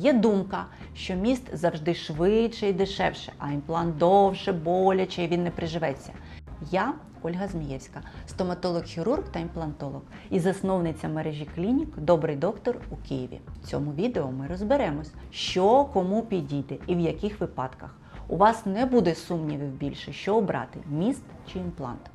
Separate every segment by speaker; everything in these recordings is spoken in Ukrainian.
Speaker 1: Є думка, що міст завжди швидше і дешевше, а імплант довше, боляче і він не приживеться. Я Ольга Змієвська, стоматолог-хірург та імплантолог і засновниця мережі клінік Добрий доктор у Києві. В цьому відео ми розберемось, що кому підійде і в яких випадках. У вас не буде сумнівів більше, що обрати міст чи імплант.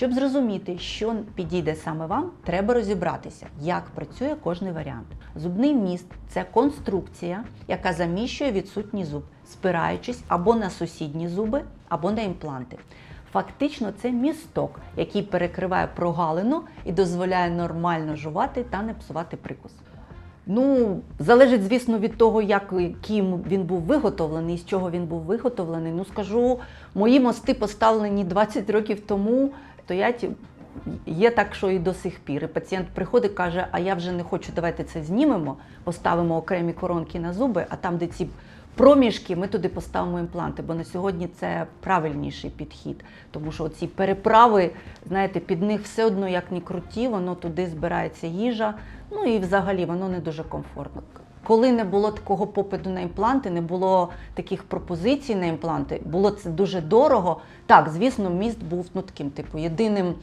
Speaker 1: Щоб зрозуміти, що підійде саме вам, треба розібратися, як працює кожний варіант. Зубний міст це конструкція, яка заміщує відсутній зуб, спираючись або на сусідні зуби, або на імпланти. Фактично, це місток, який перекриває прогалину і дозволяє нормально жувати та не псувати прикус. Ну, залежить, звісно, від того, як ким він був виготовлений, з чого він був виготовлений. Ну, скажу, мої мости поставлені 20 років тому, стоять. Є так, що і до сих пір. І пацієнт приходить, каже, а я вже не хочу, давайте це знімемо, поставимо окремі коронки на зуби, а там, де ці проміжки, ми туди поставимо імпланти. Бо на сьогодні це правильніший підхід. Тому що ці переправи, знаєте, під них все одно як ні круті, воно туди збирається їжа. Ну і взагалі воно не дуже комфортно. Коли не було такого попиту на імпланти, не було таких пропозицій на імпланти, було це дуже дорого. Так, звісно, міст був ну таким, типу, єдиним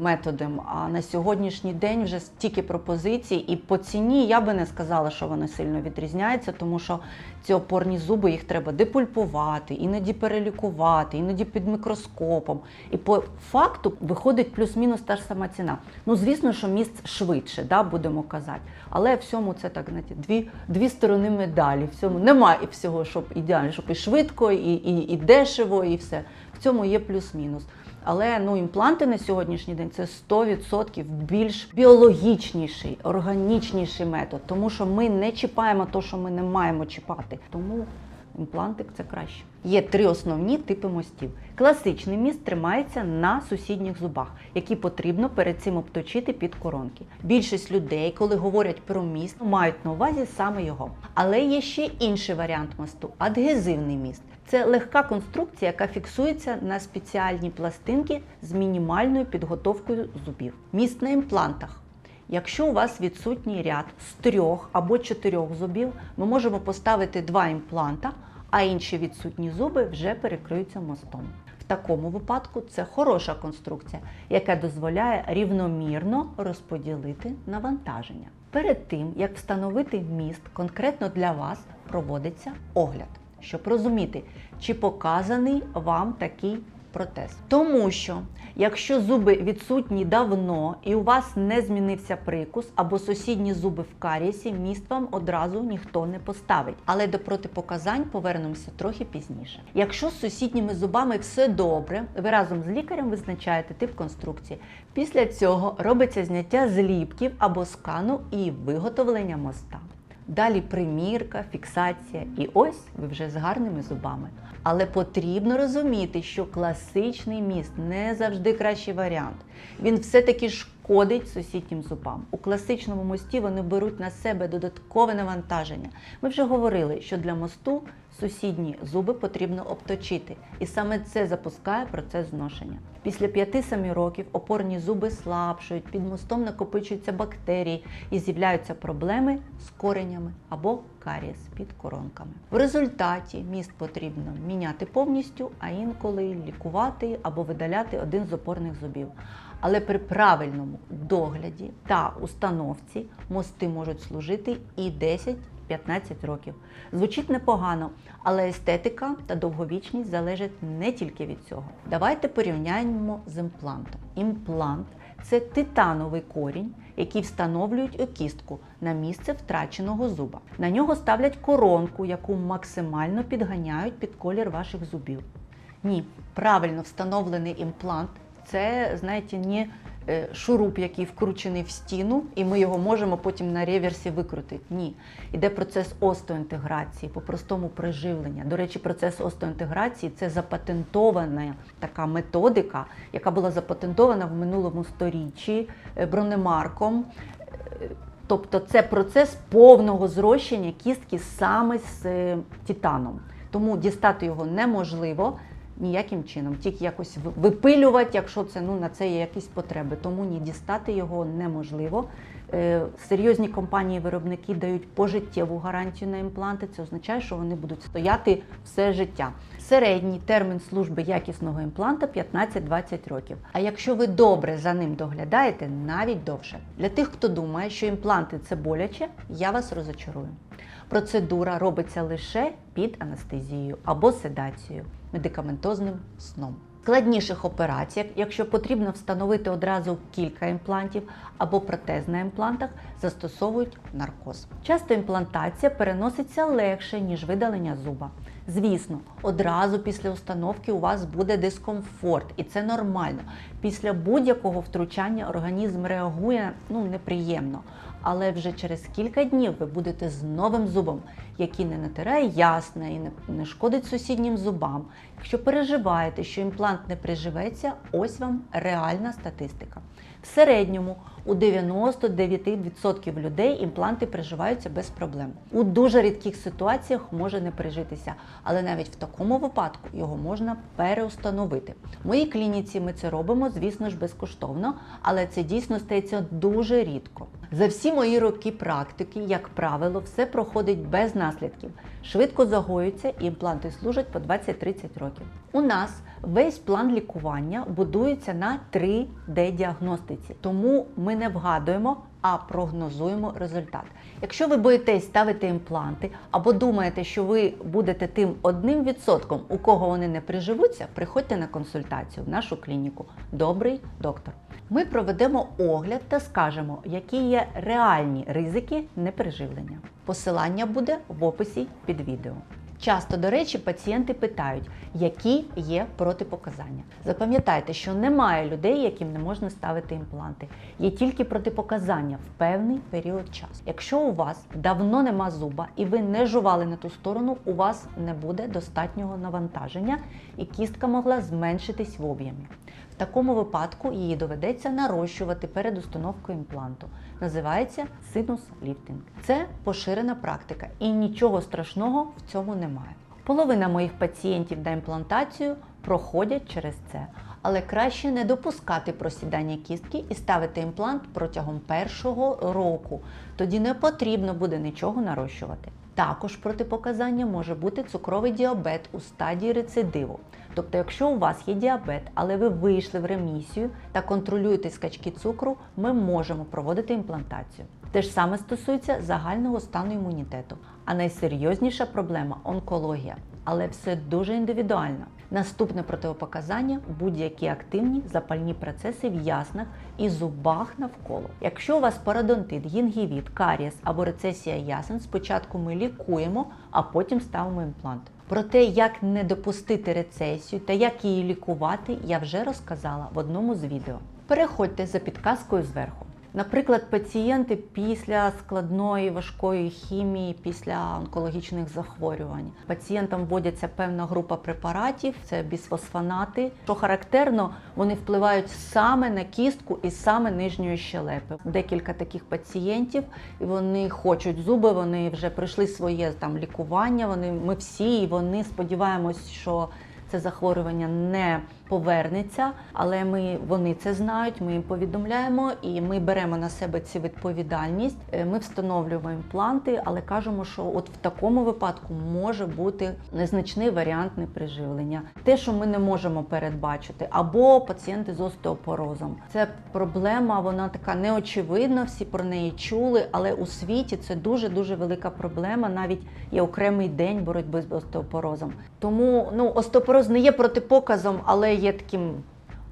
Speaker 1: методом. А на сьогоднішній день вже стільки пропозицій, і по ціні я би не сказала, що воно сильно відрізняється, тому що ці опорні зуби їх треба депульпувати, іноді перелікувати, іноді під мікроскопом. І по факту виходить плюс-мінус та ж сама ціна. Ну, звісно, що міст швидше, да, будемо казати. Але всьому це так знаєте, дві, дві сторони медалі. Всьому немає всього, щоб ідеально, щоб і швидко, і, і, і дешево, і все. В цьому є плюс-мінус. Але ну, імпланти на сьогоднішній день це 100% більш біологічніший, органічніший метод, тому що ми не чіпаємо те, що ми не маємо чіпати. Тому імплантик це краще. Є три основні типи мостів. Класичний міст тримається на сусідніх зубах, які потрібно перед цим обточити під коронки. Більшість людей, коли говорять про міст, мають на увазі саме його. Але є ще інший варіант мосту адгезивний міст. Це легка конструкція, яка фіксується на спеціальні пластинки з мінімальною підготовкою зубів. Міст на імплантах. Якщо у вас відсутній ряд з трьох або чотирьох зубів, ми можемо поставити два імпланта, а інші відсутні зуби вже перекриються мостом. В такому випадку це хороша конструкція, яка дозволяє рівномірно розподілити навантаження. Перед тим, як встановити міст конкретно для вас, проводиться огляд щоб розуміти, чи показаний вам такий протез. Тому що, якщо зуби відсутні давно і у вас не змінився прикус або сусідні зуби в карієсі, міст вам одразу ніхто не поставить. Але до протипоказань повернемося трохи пізніше. Якщо з сусідніми зубами все добре, ви разом з лікарем визначаєте тип конструкції. Після цього робиться зняття зліпків або скану і виготовлення моста. Далі примірка, фіксація, і ось ви вже з гарними зубами. Але потрібно розуміти, що класичний міст не завжди кращий варіант. Він все-таки шкодить сусіднім зубам. У класичному мості вони беруть на себе додаткове навантаження. Ми вже говорили, що для мосту сусідні зуби потрібно обточити, і саме це запускає процес зношення. Після 5-7 років опорні зуби слабшують, під мостом накопичуються бактерії і з'являються проблеми з коренями або карієс під коронками. В результаті міст потрібно міняти повністю, а інколи лікувати або видаляти один з опорних зубів. Але при правильному догляді та установці мости можуть служити і 10 15 років. Звучить непогано, але естетика та довговічність залежать не тільки від цього. Давайте порівняємо з імплантом. Імплант це титановий корінь, який встановлюють у кістку на місце втраченого зуба. На нього ставлять коронку, яку максимально підганяють під колір ваших зубів. Ні, правильно встановлений імплант це, знаєте, не шуруп, який вкручений в стіну, і ми його можемо потім на реверсі викрутити. Ні. Іде процес остеоінтеграції, по-простому приживлення. До речі, процес остеоінтеграції це запатентована така методика, яка була запатентована в минулому сторіччі е, бронемарком. Е, Тобто це процес повного зрощення кістки саме з е, титаном. Тому дістати його неможливо ніяким чином, тільки якось випилювати, якщо це ну на це є якісь потреби. Тому ні дістати його неможливо. Е, Серйозні компанії-виробники дають пожиттєву гарантію на імпланти. Це означає, що вони будуть стояти все життя. Середній термін служби якісного імпланта 15-20 років. А якщо ви добре за ним доглядаєте, навіть довше. Для тих, хто думає, що імпланти це боляче, я вас розочарую. Процедура робиться лише під анестезією або седацією, медикаментозним сном. Складніших операціях, якщо потрібно встановити одразу кілька імплантів або протез на імплантах, застосовують наркоз. Часто імплантація переноситься легше, ніж видалення зуба. Звісно, одразу після установки у вас буде дискомфорт, і це нормально. Після будь-якого втручання організм реагує ну, неприємно. Але вже через кілька днів ви будете з новим зубом, який не натирає ясне і не, шкодить сусіднім зубам. Якщо переживаєте, що імплант не приживеться, ось вам реальна статистика. В середньому у 99% людей імпланти приживаються без проблем. У дуже рідких ситуаціях може не прижитися, але навіть в такому випадку його можна переустановити. В моїй клініці ми це робимо, звісно ж, безкоштовно, але це дійсно стається дуже рідко. За всі мої роки практики, як правило, все проходить без наслідків. Швидко загоюються і імпланти служать по 20-30 років. У нас весь план лікування будується на 3D-діагностиці, тому ми не вгадуємо, а прогнозуємо результат. Якщо ви боїтесь ставити імпланти або думаєте, що ви будете тим одним відсотком, у кого вони не приживуться, приходьте на консультацію в нашу клініку. Добрий доктор. Ми проведемо огляд та скажемо, які є реальні ризики неприживлення. Посилання буде в описі під відео. Часто, до речі, пацієнти питають, які є протипоказання. Запам'ятайте, що немає людей, яким не можна ставити імпланти. Є тільки протипоказання в певний період часу. Якщо у вас давно нема зуба і ви не жували на ту сторону, у вас не буде достатнього навантаження, і кістка могла зменшитись в об'ємі. В такому випадку її доведеться нарощувати перед установкою імпланту. Називається синус ліфтинг. Це поширена практика, і нічого страшного в цьому немає. Половина моїх пацієнтів на імплантацію проходять через це, але краще не допускати просідання кістки і ставити імплант протягом першого року. Тоді не потрібно буде нічого нарощувати. Також протипоказання може бути цукровий діабет у стадії рецидиву. Тобто, якщо у вас є діабет, але ви вийшли в ремісію та контролюєте скачки цукру, ми можемо проводити імплантацію. Те ж саме стосується загального стану імунітету. А найсерйозніша проблема онкологія. Але все дуже індивідуально. Наступне протипоказання будь-які активні запальні процеси в яснах і зубах навколо. Якщо у вас пародонтит, гінгівіт, карієс або рецесія ясен, спочатку ми лікуємо, а потім ставимо імплант. Про те, як не допустити рецесію та як її лікувати, я вже розказала в одному з відео. Переходьте за підказкою зверху. Наприклад, пацієнти після складної важкої хімії, після онкологічних захворювань. Пацієнтам вводяться певна група препаратів, це бісфосфонати. Що характерно, вони впливають саме на кістку і саме нижньої щелепи. Декілька таких пацієнтів, і вони хочуть зуби, вони вже пройшли своє там лікування. Вони ми всі, і вони сподіваємось, що це захворювання не повернеться, але ми вони це знають. Ми їм повідомляємо і ми беремо на себе цю відповідальність. Е, Ми встановлюємо імпланти, але кажемо, що от в такому випадку може бути незначний варіант неприживлення. Те, що ми не можемо передбачити, або пацієнти з остеопорозом. Це проблема, вона така неочевидна. Всі про неї чули, але у світі це дуже дуже велика проблема. Навіть є окремий день боротьби з остеопорозом. Тому ну остеопороз не є протипоказом, але є таким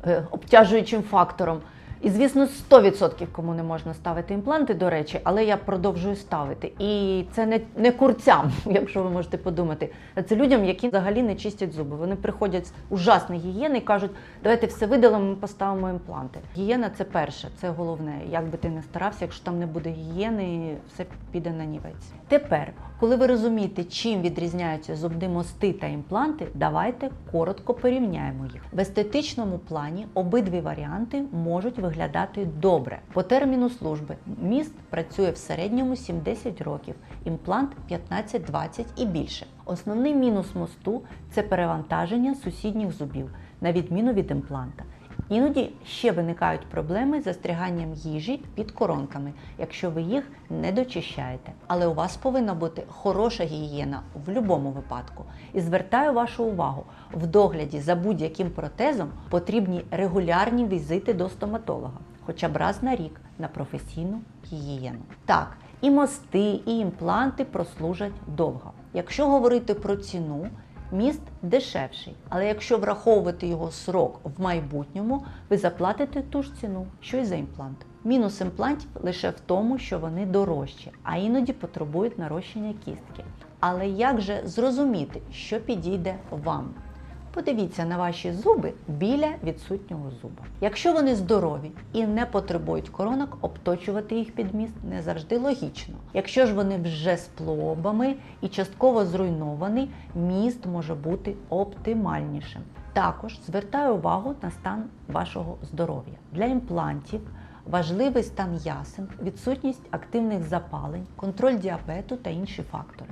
Speaker 1: е, обтяжуючим фактором. І, звісно, 100% кому не можна ставити імпланти, до речі, але я продовжую ставити. І це не, не курцям, якщо ви можете подумати. Це людям, які взагалі не чистять зуби. Вони приходять з ужасної гігієни і кажуть, давайте все видалимо, ми поставимо імпланти. Гігієна це перше, це головне. Як би ти не старався, якщо там не буде гігієни, все піде на нівець. Тепер Коли ви розумієте, чим відрізняються зубні мости та імпланти, давайте коротко порівняємо їх. В естетичному плані обидві варіанти можуть виглядати добре. По терміну служби міст працює в середньому 7-10 років, імплант 15-20 і більше. Основний мінус мосту це перевантаження сусідніх зубів, на відміну від імпланта. Іноді ще виникають проблеми з застряганням їжі під коронками, якщо ви їх не дочищаєте. Але у вас повинна бути хороша гігієна в будь-якому випадку. І звертаю вашу увагу, в догляді за будь-яким протезом потрібні регулярні візити до стоматолога, хоча б раз на рік на професійну гігієну. Так, і мости, і імпланти прослужать довго. Якщо говорити про ціну, Міст дешевший, але якщо враховувати його срок в майбутньому, ви заплатите ту ж ціну, що й за імплант. Мінус імплантів лише в тому, що вони дорожчі, а іноді потребують нарощення кістки. Але як же зрозуміти, що підійде вам? Подивіться на ваші зуби біля відсутнього зуба. Якщо вони здорові і не потребують коронок, обточувати їх під міст не завжди логічно. Якщо ж вони вже з пломбами і частково зруйнований, міст може бути оптимальнішим. Також звертаю увагу на стан вашого здоров'я. Для імплантів важливий стан ясен, відсутність активних запалень, контроль діабету та інші фактори.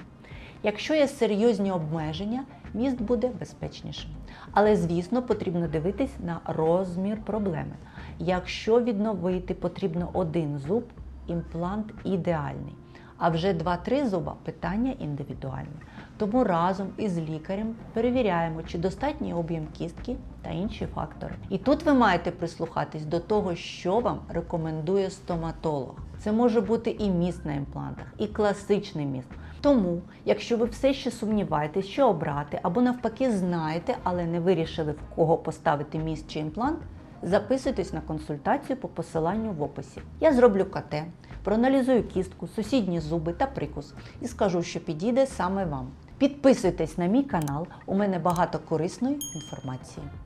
Speaker 1: Якщо є серйозні обмеження, міст буде безпечнішим. Але, звісно, потрібно дивитись на розмір проблеми. Якщо відновити потрібно один зуб, імплант ідеальний. А вже 2-3 зуба питання індивідуальне. Тому разом із лікарем перевіряємо, чи достатній об'єм кістки та інші фактори. І тут ви маєте прислухатись до того, що вам рекомендує стоматолог. Це може бути і міст на імплантах, і класичний міст. Тому, якщо ви все ще сумніваєтесь, що обрати, або навпаки знаєте, але не вирішили в кого поставити міст чи імплант, записуйтесь на консультацію по посиланню в описі. Я зроблю КТ, проаналізую кістку, сусідні зуби та прикус і скажу, що підійде саме вам. Підписуйтесь на мій канал, у мене багато корисної інформації.